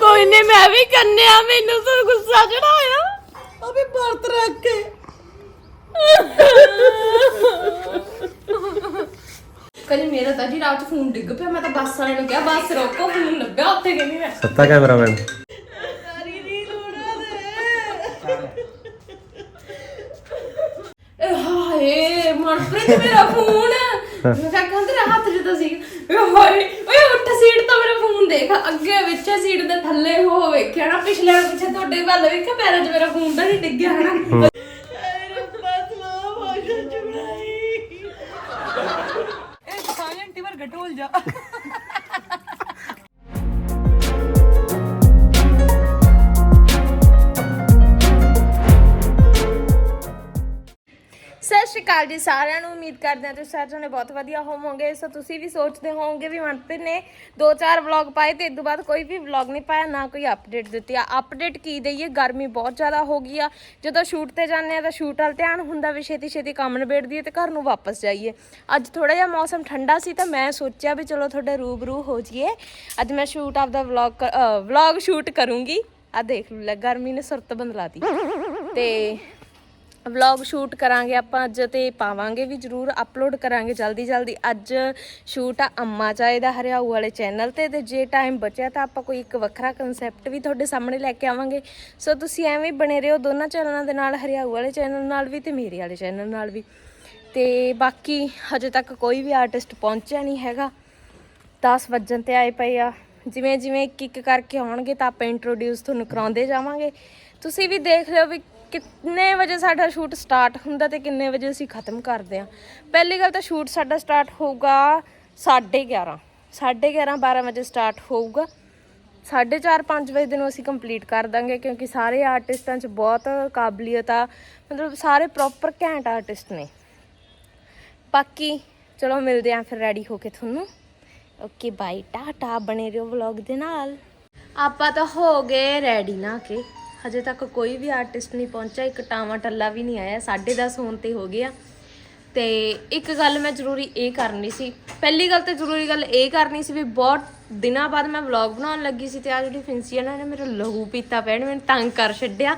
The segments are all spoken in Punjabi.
ਕੋਈ ਨਹੀਂ ਮੈਂ ਵੀ ਕੰਨਿਆ ਮੈਨੂੰ ਤਾਂ ਗੁੱਸਾ ਚੜਾਇਆ ਅਬੇ ਵਰਤ ਰੱਖ ਕੇ। ਕਹਿੰਦੀ ਮੇਰਾ ਤਾਂ ਜੀ ਰਾਤ ਫੋਨ ਡਿੱਗ ਪਿਆ ਮੈਂ ਤਾਂ ਬੱਸ ਵਾਲੇ ਨੂੰ ਕਿਹਾ ਬੱਸ ਰੋਕੋ ਫੋਨ ਲੱਭਿਆ ਉੱਥੇ ਕਹਿੰਦੀ ਮੈਂ। ਸੱਤਾ ਕੈਮਰਾਮੈਨ। ਇਹ ਹਾਏ ਮਨਪ੍ਰੀਤ ਮੇਰਾ ਫੋਨ। ਮੈਂ ਕਿਹਾ ਕਹਿੰਦੇ ਹੱਥ 'ਚ ਤਾਂ ਸੀ ਹਾਏ ਓਏ ਉੱਠ ਸੀਟ ਤਾਂ ਮੇਰਾ ਫੋਨ ਦੇਖ ਅੱਗੇ ਵਿੱਚ ਸੀਟ ਦੇ ਥੱਲੇ ਹੋ ਵੇਖਿਆ ਨਾ ਪਿਛਲੇ ਵਾਰ ਪਿੱਛੇ ਤੁਹਾਡੇ ਵੱਲ ਵੇਖਿਆ ਪੈਰਾਂ 'ਚ ਮੇਰਾ ਫੋਨ ਤਾਂ ਨਹੀਂ ਡਿੱਗਿਆ ਹਨਾ? ਇਹ ਸਾਇਲੈਂਟ ਜਾ। ਅਕਾਲ ਜੀ ਸਾਰਿਆਂ ਨੂੰ ਉਮੀਦ ਕਰਦੇ ਹਾਂ ਤੁਸੀਂ ਸਾਰੇ ਜਣੇ ਬਹੁਤ ਵਧੀਆ ਹੋਵੋਗੇ। ਸੋ ਤੁਸੀਂ ਵੀ ਸੋਚਦੇ ਹੋਵੋਗੇ ਵੀ ਮਨਪ੍ਰੀਤ ਨੇ ਦੋ ਚਾਰ ਵਲੌਗ ਪਾਏ ਤੇ ਇਸ ਤੋਂ ਬਾਅਦ ਕੋਈ ਵੀ ਵਲੌਗ ਨਹੀਂ ਪਾਇਆ, ਨਾ ਕੋਈ ਅਪਡੇਟ ਦਿੱਤੀ ਆ। ਅਪਡੇਟ ਕੀ ਦਈਏ? ਗਰਮੀ ਬਹੁਤ ਜ਼ਿਆਦਾ ਹੋ ਗਈ ਆ। ਜਦੋਂ ਸ਼ੂਟ ਤੇ ਜਾਂਦੇ ਆ ਤਾਂ ਸ਼ੂਟ ਵੱਲ ਧਿਆਨ ਹੁੰਦਾ ਵੀ ਛੇਤੀ ਛੇਤੀ ਕੰਮ ਨਿਬੇੜ ਦਈਏ ਤੇ ਘਰ ਨੂੰ ਵਾਪਸ ਜਾਈਏ। ਅੱਜ ਥੋੜਾ ਜਿਹਾ ਮੌਸਮ ਠੰਡਾ ਸੀ ਤਾਂ ਮੈਂ ਸੋਚਿਆ ਵੀ ਚਲੋ ਤੁਹਾਡੇ ਰੂਬਰੂ ਹੋ ਜਾਈਏ। ਅੱਜ ਮੈਂ ਸ਼ੂਟ ਆਪਦਾ ਵਲੌਗ ਵਲੌਗ ਸ਼ੂਟ ਕਰੂੰਗੀ। ਆ ਦੇਖ ਲਓ ਲੈ, ਗਰਮੀ ਨੇ ਸੁਰਤ ਬੰਦਲਾਤੀ ਤੇ ਵਲੌਗ ਸ਼ੂਟ ਕਰਾਂਗੇ ਆਪਾਂ ਅੱਜ ਤੇ ਪਾਵਾਂਗੇ ਵੀ ਜਰੂਰ ਅਪਲੋਡ ਕਰਾਂਗੇ ਜਲਦੀ ਜਲਦੀ। ਅੱਜ ਸ਼ੂਟ ਆ ਅੰਮਾ ਚਾਏ ਦਾ ਹਰਿਆਊ ਵਾਲੇ ਚੈਨਲ ਤੇ ਤੇ ਜੇ ਟਾਈਮ ਬਚਿਆ ਤਾਂ ਆਪਾਂ ਕੋਈ ਇੱਕ ਵੱਖਰਾ ਕਨਸੈਪਟ ਵੀ ਤੁਹਾਡੇ ਸਾਹਮਣੇ ਲੈ ਕੇ ਆਵਾਂਗੇ। ਸੋ ਤੁਸੀਂ ਐਵੇਂ ਹੀ ਬਣੇ ਰਹੋ ਦੋਨਾਂ ਚੈਨਲਾਂ ਦੇ ਨਾਲ, ਹਰਿਆਊ ਵਾਲੇ ਚੈਨਲ ਨਾਲ ਵੀ ਤੇ ਮੇਰੇ ਵਾਲੇ ਚੈਨਲ ਨਾਲ ਵੀ। ਤੇ ਬਾਕੀ ਹਜੇ ਤੱਕ ਕੋਈ ਵੀ ਆਰਟਿਸਟ ਪਹੁੰਚਿਆ ਨਹੀਂ ਹੈਗਾ। 10 ਵਜਣ ਤੇ ਆਏ ਪਏ ਆ। ਜਿਵੇਂ ਜਿਵੇਂ ਇੱਕ ਇੱਕ ਕਰਕੇ ਆਉਣਗੇ ਤਾਂ ਆਪਾਂ ਇੰਟਰੋਡਿਊਸ ਤੁਹਾਨੂੰ ਕਰਾਉਂਦੇ ਜਾਵਾਂਗੇ। ਤੁਸੀਂ ਵੀ ਦੇਖ ਲਿਓ ਵੀ ਕਿੰਨੇ ਵਜੇ ਸਾਡਾ ਸ਼ੂਟ ਸਟਾਰਟ ਹੁੰਦਾ ਤੇ ਕਿੰਨੇ ਵਜੇ ਅਸੀਂ ਖਤਮ ਕਰਦੇ ਆ ਪਹਿਲੀ ਗੱਲ ਤਾਂ ਸ਼ੂਟ ਸਾਡਾ ਸਟਾਰਟ ਹੋਊਗਾ 11:30 11:30 12 ਵਜੇ ਸਟਾਰਟ ਹੋਊਗਾ। 4:30 5 ਵਜੇ ਦੇ ਨੂੰ ਅਸੀਂ ਕੰਪਲੀਟ ਕਰ ਦਾਂਗੇ ਕਿਉਂਕਿ ਸਾਰੇ ਆਰਟਿਸਟਾਂ 'ਚ ਬਹੁਤ ਕਾਬਲੀਅਤ ਆ। ਮਤਲਬ ਸਾਰੇ ਪ੍ਰੋਪਰ ਘੈਂਟ ਆਰਟਿਸਟ ਨੇ। ਬਾਕੀ ਚਲੋ ਮਿਲਦੇ ਆਂ ਫਿਰ ਰੈਡੀ ਹੋ ਕੇ ਤੁਹਾਨੂੰ। ਓਕੇ ਬਾਈ ਟਾਟਾ ਬਣੇ ਰਹੋ ਵਲੌਗ ਦੇ ਨਾਲ। ਆਪਾਂ ਤਾਂ ਹੋ ਗਏ ਰੈਡੀ ਨਾ ਕੇ। ਹਜੇ ਤੱਕ ਕੋਈ ਵੀ ਆਰਟਿਸਟ ਨਹੀਂ ਪਹੁੰਚਿਆ, ਇੱਕ ਟਾਵਾ ਟੱਲਾ ਵੀ ਨਹੀਂ ਆਇਆ 10:30 ਹੋਣ ਤੇ ਹੋ ਗਿਆ ਤੇ ਇੱਕ ਗੱਲ ਮੈਂ ਜ਼ਰੂਰੀ ਇਹ ਕਰਨੀ ਸੀ, ਪਹਿਲੀ ਗੱਲ ਤੇ ਜ਼ਰੂਰੀ ਗੱਲ ਇਹ ਕਰਨੀ ਸੀ ਵੀ ਬਹੁਤ ਦਿਨਾਂ ਬਾਅਦ ਮੈਂ ਵਲੌਗ ਬਣਾਉਣ ਲੱਗੀ ਸੀ ਤੇ ਆ ਜਿਹੜੀ ਫਿੰਸੀ ਆ ਨਾ, ਇਹਨੇ ਮੇਰਾ ਲਹੂ ਪੀਤਾ ਪਿਆ ਮੈਨੂੰ ਤੰਗ ਕਰ ਛੱਡਿਆ।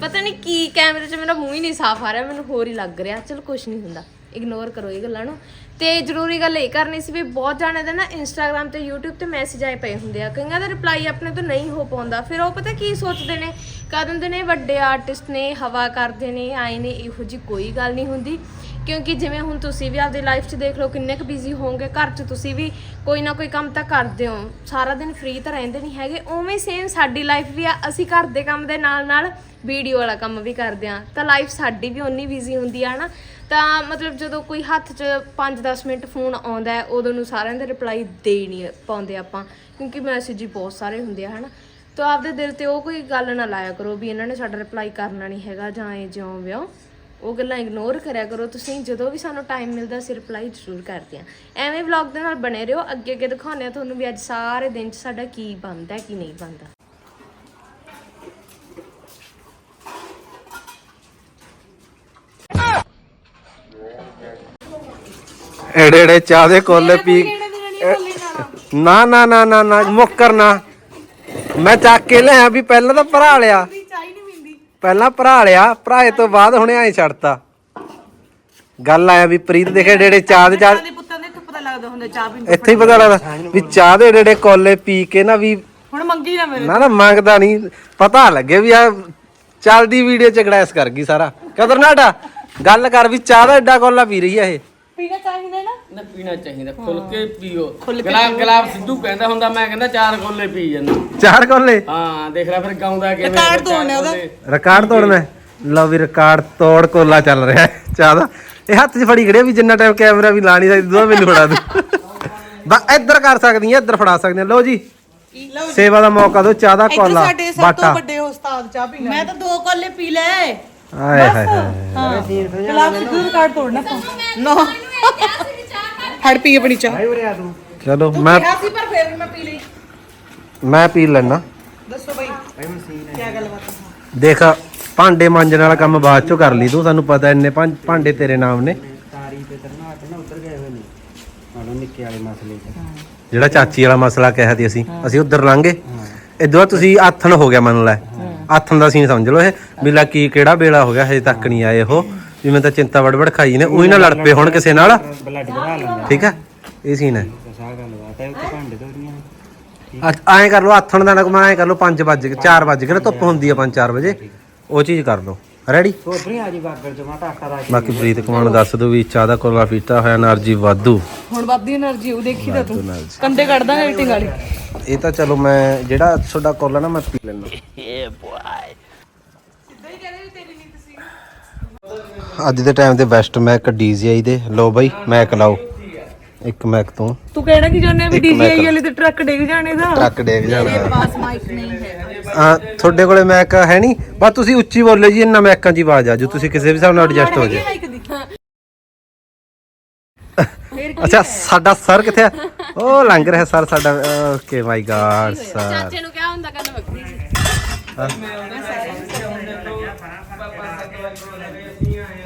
ਪਤਾ ਨਹੀਂ ਕੀ ਕੈਮਰੇ 'ਚ ਮੇਰਾ ਮੂੰਹ ਹੀ ਨਹੀਂ ਸਾਫ਼ ਆ ਰਿਹਾ, ਮੈਨੂੰ ਹੋਰ ਹੀ ਲੱਗ ਰਿਹਾ, ਚਲ ਕੁਝ ਨਹੀਂ ਹੁੰਦਾ। ਇਗਨੋਰ ਕਰੋ ਇਹ ਗੱਲਾਂ ਨੂੰ। ਤੇ ਜ਼ਰੂਰੀ ਗੱਲ ਇਹ ਕਰਨੀ ਸੀ ਵੀ ਬਹੁਤ ਜਾਣੇ ਦੇ ਨਾ ਇੰਸਟਾਗ੍ਰam ਤੇ YouTube ਤੇ ਮੈਸੇਜ ਆਏ ਪਏ ਹੁੰਦੇ ਆ। ਕਈਆਂ ਦਾ ਰਿਪਲਾਈ ਆਪਣੇ ਤੋਂ ਨਹੀਂ ਹੋ ਪਾਉਂਦਾ। ਫਿਰ ਉਹ ਪਤਾ ਕੀ ਸੋਚਦੇ ਨੇ? ਕਹ ਦਿੰਦੇ ਨੇ, ਵੱਡੇ ਆਰਟਿਸਟ ਨੇ, ਹਵਾ ਕਰਦੇ ਨੇ, ਆਏ ਨੇ, ਇਹੋ ਜੀ ਕੋਈ ਗੱਲ ਨਹੀਂ ਹੁੰਦੀ। ਕਿਉਂਕਿ ਜਿਵੇਂ ਹੁਣ ਤੁਸੀਂ ਵੀ ਆਪਦੀ ਲਾਈਫ 'ਚ ਦੇਖ ਲਓ ਕਿੰਨੇ ਕੁ ਬਿਜ਼ੀ ਹੋਵੋਗੇ, ਘਰ 'ਚ ਤੁਸੀਂ ਵੀ ਕੋਈ ਨਾ ਕੋਈ ਕੰਮ ਤਾਂ ਕਰਦੇ ਹੋ। ਸਾਰਾ ਦਿਨ ਫ੍ਰੀ ਤਾਂ ਰਹਿੰਦੇ ਨਹੀਂ ਹੈਗੇ, ਉਵੇਂ ਸੇਮ ਸਾਡੀ ਲਾਈਫ ਵੀ ਆ, ਅਸੀਂ ਘਰ ਦੇ ਕੰਮ ਦੇ ਨਾਲ ਨਾਲ ਵੀਡੀਓ ਵਾਲਾ ਕੰਮ ਵੀ ਕਰਦੇ ਆ ਤਾਂ ਲਾਈਫ ਸਾਡੀ ਵੀ ਓਨੀ ਬਿਜ਼ੀ ਹੁੰਦੀ ਆ ਨਾ, ਤਾਂ ਮਤਲਬ ਜਦੋਂ ਕੋਈ ਹੱਥ 'ਚ 5-10 ਮਿੰਟ ਫੋਨ ਆਉਂਦਾ ਹੈ, ਉਦੋਂ ਨੂੰ ਸਾਰਿਆਂ ਦੇ ਰਿਪਲਾਈ ਦੇ ਹੀ ਨਹੀਂ ਪਾਉਂਦੇ ਆਪਾਂ, ਕਿਉਂਕਿ ਮੈਸੇਜ ਹੀ ਬਹੁਤ ਸਾਰੇ ਹੁੰਦੇ ਆ, ਹਨਾ। ਤਾਂ ਆਪਦੇ ਦਿਲ ਤੇ ਉਹ ਕੋਈ ਗੱਲ ਨਾ ਲਾਇਆ ਕਰੋ ਵੀ ਇਹਨਾਂ ਨੇ ਸਾਡਾ ਰਿਪਲਾਈ ਕਰਨਾ ਨਹੀਂ ਹੈਗਾ ਜਾਂ ਇਹ ਜਿਉਂ ਵਿਉਂ। ਉਹ ਗੱਲਾਂ ਇਗਨੋਰ ਕਰਿਆ ਕਰੋ ਤੁਸੀਂ ਜਦੋਂ ਵੀ ਸਾਨੂੰ ਟਾਈਮ ਮਿਲਦਾ ਅਸੀਂ ਰਿਪਲਾਈ ਜ਼ਰੂਰ ਕਰਦੇ ਆ ਐਵੇਂ ਵਲੌਗ ਦੇ ਨਾਲ ਬਣੇ ਰਹੋ ਅੱਗੇ ਅੱਗੇ ਦਿਖਾਉਂਦੇ ਆ ਤੁਹਾਨੂੰ ਵੀ ਅੱਜ ਸਾਰੇ ਦਿਨ 'ਚ ਸਾਡਾ ਕੀ ਬਣਦਾ ਕੀ ਨਹੀਂ ਬਣਦਾ। ਏੜੇ ਏੜੇ ਚਾਹ ਦੇ ਕੋਲੇ ਪੀ ਨਾ ਨਾ ਨਾ ਨਾ ਨਾ ਮੁੱਕਰ ਨਾ। ਮੈਂ ਚੱਕ ਕੇ ਲਿਆ ਵੀ ਪਹਿਲਾਂ ਤਾਂ ਭਰਾ ਲਿਆ। ਪਹਿਲਾਂ ਭਰਾ ਲਿਆ ਭਰਾਏ ਤੋਂ ਬਾਅਦ ਹੁਣੇ ਐ ਛੱਡਤਾ। ਗੱਲ ਆਇਆ ਵੀ ਪ੍ਰੀਤ ਦੇਖੇ ਏਡੇ ਚਾਹ ਦੇ ਚਾਹ ਦੇ ਪੁੱਤਾਂ ਦੇ ਇੱਥੋਂ ਪਤਾ ਲੱਗਦਾ ਹੁੰਦਾ ਚਾਹ ਪੀਂਦੇ ਇੱਥੇ ਹੀ ਪਤਾ ਲੱਗਦਾ ਵੀ ਚਾਹ ਦੇ ਏਡੇ ਕੋਲੇ ਪੀ ਕੇ ਨਾ ਵੀ ਹੁਣ ਮੰਗੀ ਨਾ ਮੇਰੇ ਨਾ ਨਾ ਮੰਗਦਾ ਨਹੀਂ। ਪਤਾ ਲੱਗੇ ਵੀ ਆ ਚੱਲਦੀ ਵੀਡੀਓ ਚ ਗੜੈਸ ਕਰ ਗਈ ਸਾਰਾ। ਕਦਰਨਾਟਾ ਗੱਲ ਕਰ ਵੀ ਚਾਹ ਦਾ ਏਡਾ ਕੋਲਾ ਪੀ ਰਹੀ ਆ ਇਹ। ਪੀਣਾ ਚਾਹੀਦਾ ਨਾ? ਨਾ ਪੀਣਾ ਚਾਹੀਦਾ ਖੁੱਲ ਕੇ ਪੀਓ। ਗਲਾਬ ਗਲਾਬ ਸਿੱਧੂ ਕਹਿੰਦਾ ਹੁੰਦਾ ਮੈਂ ਕਹਿੰਦਾ ਚਾਰ ਗੋਲੇ ਪੀ ਜਾਂਦਾ। ਚਾਰ ਕੋਲੇ ਹਾਂ ਦੇਖ ਲੈ ਫਿਰ ਗਾਉਂਦਾ ਕਿਵੇਂ ਰਿਕਾਰਡ ਚਾਰ ਤੋੜਨਾ ਉਹਦਾ। ਗੋਲੇ। ਰਿਕਾਰਡ ਤੋੜਨਾ ਹੈ? ਲਓ ਵੀ ਰਿਕਾਰਡ ਤੋੜ ਕੋਲਾ ਚੱਲ ਰਿਹਾ ਹੈ। ਚਾਹ ਦਾ ਇਹ ਹੱਥ 'ਚ ਫੜੀ ਖੜਿਆ ਵੀ ਜਿੰਨਾ ਟਾਈਮ ਕੈਮਰਾ ਵੀ ਲਾ ਨਹੀਂ ਸਕਦੀ ਦੋ ਮੈਨੂੰ ਫੜਾ ਦੂ। ਬਾ ਇੱਧਰ ਕਰ ਸਕਦੀ ਹੈ ਇੱਧਰ ਫੜਾ ਸਕਦੀ ਹਾਂ ਲਓ ਜੀ। ਲਓ ਸੇਵਾ ਦਾ ਮੌਕਾ ਦਿਓ ਚਾਹ ਦਾ ਇੱਧਰ ਕੋਲਾ ਸਾਡੇ ਸਭ ਤੋਂ ਬਾਟਾ। ਵੱਡੇ ਉਸਤਾਦ ਚਾਹ ਪੀਣਾ ਮੈਂ ਤਾਂ ਦੋ ਕੋਲੇ ਪੀ ਲੈ ਆਏ ਹਾਏ ਹਾਏ ਹਾਂ। ਗਲਾਬ ਸਿੱਧੂ ਰਿਕਾਰਡ ਤੋੜਨਾ। ਤੂੰ ਨੋ। ਫੜ ਪੀ ਆਪਣੀ ਚਾਹ। ਚਲੋ ਮੈਂ ਕਿਹਾ ਸੀ ਪਰ ਫੇਰ ਵੀ ਮੈਂ ਪੀ ਲਈ। ਮੈਂ ਪੀ ਲੈਣਾ ਦੱਸੋ ਬਈ। ਕੀ ਗੱਲ ਬਾਤ ਹੈ? ਦੇਖ ਭਾਂਡੇ ਮਾਂਜਣ ਵਾਲਾ ਕੰਮ ਬਾਅਦ ਚੋਂ ਕਰ ਲਈ ਤੂੰ ਸਾਨੂੰ ਪਤਾ ਇੰਨੇ ਭਾਂ- ਭਾਂਡੇ ਤੇਰੇ ਨਾਮ ਨੇ। ਤਾਰੀ ਤੇ ਤਰਨਾਟ ਨਾ ਉਧਰ ਗਏ ਹੋਏ ਨੇ। ਮਾਣੋ ਨਿੱਕੇ ਵਾਲੇ ਮਸਲੇ 'ਚ ਜਿਹੜਾ ਚਾਚੀ ਵਾਲਾ ਮਸਲਾ ਕਿਹਾ ਸੀ ਅਸੀਂ ਅਸੀਂ ਉਧਰ ਲੰਘੇ ਇਦੋਂ ਬਾਅਦ ਤੁਸੀਂ ਆਥਣ ਹੋ ਗਿਆ ਮੰਨ ਲੈ। ਆਥਣ ਦਾ ਸੀਨ ਸਮਝ ਲਓ ਇਹ ਵੀ ਲੈ ਕੀ ਕਿਹੜਾ ਵੇਲਾ ਹੋ ਗਿਆ ਹਜੇ ਤੱਕ ਨਹੀਂ ਆਏ ਉਹ। ਵੀ ਮੈਂ ਤਾਂ ਚਿੰਤਾ ਵੜਵੜ ਖਾਈ ਨੇ ਉਹੀ ਨਾ ਲੜ ਪਏ ਹੁਣ ਕਿਸੇ ਨਾਲ। ਠੀਕ ਹੈ ਇਹ ਸੀਨ ਹੈ। ਅੱਜ ਐਂ ਕਰ ਲਓ ਆਥਣ ਦਾ ਨਾ ਕਮਾ ਐਂ ਕਰ ਲਓ 5 ਵਜੇ 4 ਵਜੇ ਕਿ ਧੁੱਪ ਹੁੰਦੀ ਆ 5-4 ਵਜੇ। ਉਹ ਚੀਜ਼ ਕਰ ਲਓ। ਰੈਡੀ ਸੋਧਰੀ ਆ ਜੀ ਬਾਗਰ ਜਮਾ ਟਾਟਾ ਰਾਜ। ਬਾਕੀ ਪ੍ਰੀਤ ਕੁਮਾਰ ਦੱਸ ਦਿਓ ਵੀ ਚਾਹ ਦਾ ਕੋਲਾ ਪੀਤਾ ਹੋਇਆ એનર્ਜੀ ਵਾਧੂ। ਹੁਣ ਵੱਧਦੀ એનર્ਜੀ ਉਹ ਦੇਖੀ ਤਾਂ ਤੂੰ। ਕੰਦੇ ਕੱਢਦਾ ਐਟਿੰਗ ਵਾਲੀ। ਇਹ ਤਾਂ ਚਲੋ ਮੈਂ ਜਿਹੜਾ ਤੁਹਾਡਾ ਕੋਲਾ ਨਾ ਮੈਂ ਪੀ ਲੈਣਾ ਏ ਬੁਆਏ ਅੱਜ ਦੇ ਟਾਈਮ ਦੇ ਬੈਸਟ ਮੈਕ ਡੀਜੀਆਈ ਦੇ। ਲੋ ਬਾਈ ਮੈਕ ਲਾਓ। ਇੱਕ ਮੈਕ ਤੋਂ। ਤੂੰ ਕਹਿਣਾ ਕੀ ਚਾਹੁੰਦੇ ਆ ਵੀ ਡੀਜੀਆਈ। ਵਾਲੇ ਤੇ ਟਰੱਕ ਡਿੱਗ ਜਾਣੇ ਦਾ? ਟਰੱਕ ਡੇਗ ਜਾਣਾ। ਪਾਸ ਮਾਈਕ ਨਹੀਂ ਹੈ। ਹਾਂ ਤੁਹਾਡੇ ਕੋਲੇ ਮੈਕ ਹੈ ਨਹੀਂ। ਬਸ ਤੁਸੀਂ ਉੱਚੀ ਬੋਲੋ ਜੀ ਇੰਨਾ ਮੈਕਾਂ ਦੀ ਆਵਾਜ਼ ਆ ਜੋ ਤੁਸੀਂ ਕਿਸੇ ਵੀ ਹਿਸਾਬ ਨਾਲ ਐਡਜਸਟ ਹੋ ਜਾਏ ਅੱਛਾ ਸਾਡਾ ਸਰ ਕਿੱਥੇ ਆ? ਉਹ ਲੰਘ ਰਿਹਾ ਸਰ ਸਾਡਾ। ਓਕੇ ਮਾਈ ਗਾਡ ਸਰ ਚਾਚੇ ਨੂੰ ਕਿਹਾ ਹੁੰਦਾ ਵੱਖਰੀ ਸੀ।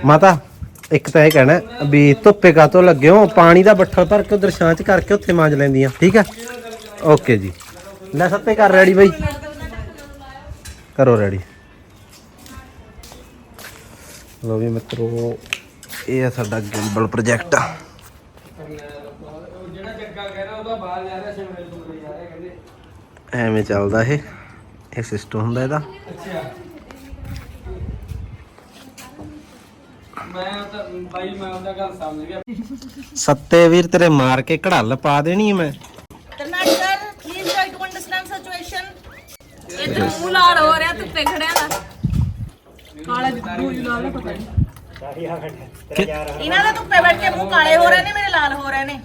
ਮਾਤਾ ਇੱਕ ਤਾਂ ਇਹ ਕਹਿਣਾ ਵੀ ਧੁੱਪੇ ਕਾਤੋਂ ਲੱਗੇ ਹੋ? ਪਾਣੀ ਦਾ ਬੱਠਲ ਭਰ ਕੇ ਉਧਰ ਛਾਂ ਚ ਕਰਕੇ ਉੱਥੇ ਮਾਂਜ ਲੈਂਦੀਆਂ। ਠੀਕ ਹੈ? ਓਕੇ ਜੀ। ਲੈ ਸੱਤੇ ਕਰ ਰੈਡੀ ਬਾਈ। ਕਰੋ ਰੈਡੀ। ਲੋ ਵੀ ਮਿੱਤਰੋ, ਇਹ ਆ ਸਾਡਾ ਗਿੰਬਲ ਪ੍ਰੋਜੈਕਟ। ਜਿਹੜਾ ਜੱਗਾ ਕਹਿ ਉਹਦਾ ਬਾਹਰ ਜਾ ਰਿਹਾ ਸ਼ਿਮਲੇ ਤੋਂ ਜਾ ਰਿਹਾ ਕਹਿੰਦੇ ਐਵੇਂ ਚੱਲਦਾ ਇਹ। ਇਹ ਸਿਸਟਮ ਹੁੰਦਾ ਇਹਦਾ। ਅੱਛਾ। ਮੈਂ ਬਾਈ ਮੈਂ ਉਹਦਾ ਗੱਲ ਸਮਝ ਗਿਆ ਸੱਤੇ ਵੀਰ ਤੇਰੇ ਮਾਰ ਕੇ ਘੜਲ ਪਾ ਦੇਣੀ ਮੈਂ। Sir, please try to understand situation. ਇੱਧਰ ਮੂੰਹ ਲਾਲ ਹੋ ਰਿਹਾ ਧੁੱਪੇ ਖੜਿਆ ਦਾ ਕਾਲਾ ਜਿੱਦੂ ਲਾਲ ਨਾ ਪਤਾ ਨਹੀਂ। ਇਹਨਾਂ ਦੇ ਧੁੱਪੇ ਬੈਠ ਕੇ ਮੂੰਹ ਕਾਲੇ ਹੋ ਰਹੇ ਨੇ ਮੇਰੇ ਲਾਲ ਹੋ ਰਹੇ ਨੇ।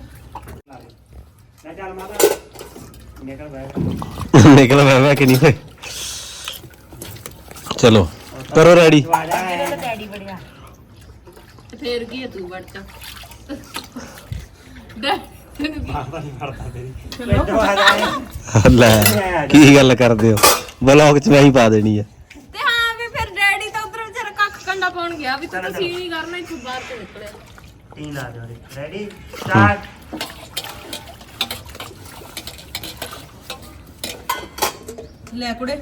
ਨਿਕਲ ਮੈਂ ਮੈਂ ਕਿ ਨਹੀਂ ਹੋਏ ਚਲੋ ਕਰੋ ਰੈਡੀ ਡੈਡੀ ਬੜਿਆ। ਤੇ ਫੇਰ ਕੀ ਹੈ ਤੂੰ ਵੜ ਚਾ ਲੈ ਕੀ ਗੱਲ ਕਰਦੇ ਹੋ? ਬਲੌਗ ਚ ਮੈਂ ਹੀ ਪਾ ਦੇਣੀ ਆ। ਤੇ ਹਾਂ ਵੀ ਫਿਰ ਡੈਡੀ ਤਾਂ ਉਧਰ ਵਿਚਾਰਾ ਕੱਖ ਕੰਡਾ ਪਾਉਣ ਗਿਆ ਵੀ ਤੂੰ ਤਾਂ ਸੀ ਨਹੀਂ ਕਰਨਾ ਇੱਥੋਂ ਬਾਹਰ ਤੋਂ ਨਿਕਲਿਆ। ਲੈ ਕੁੜੇ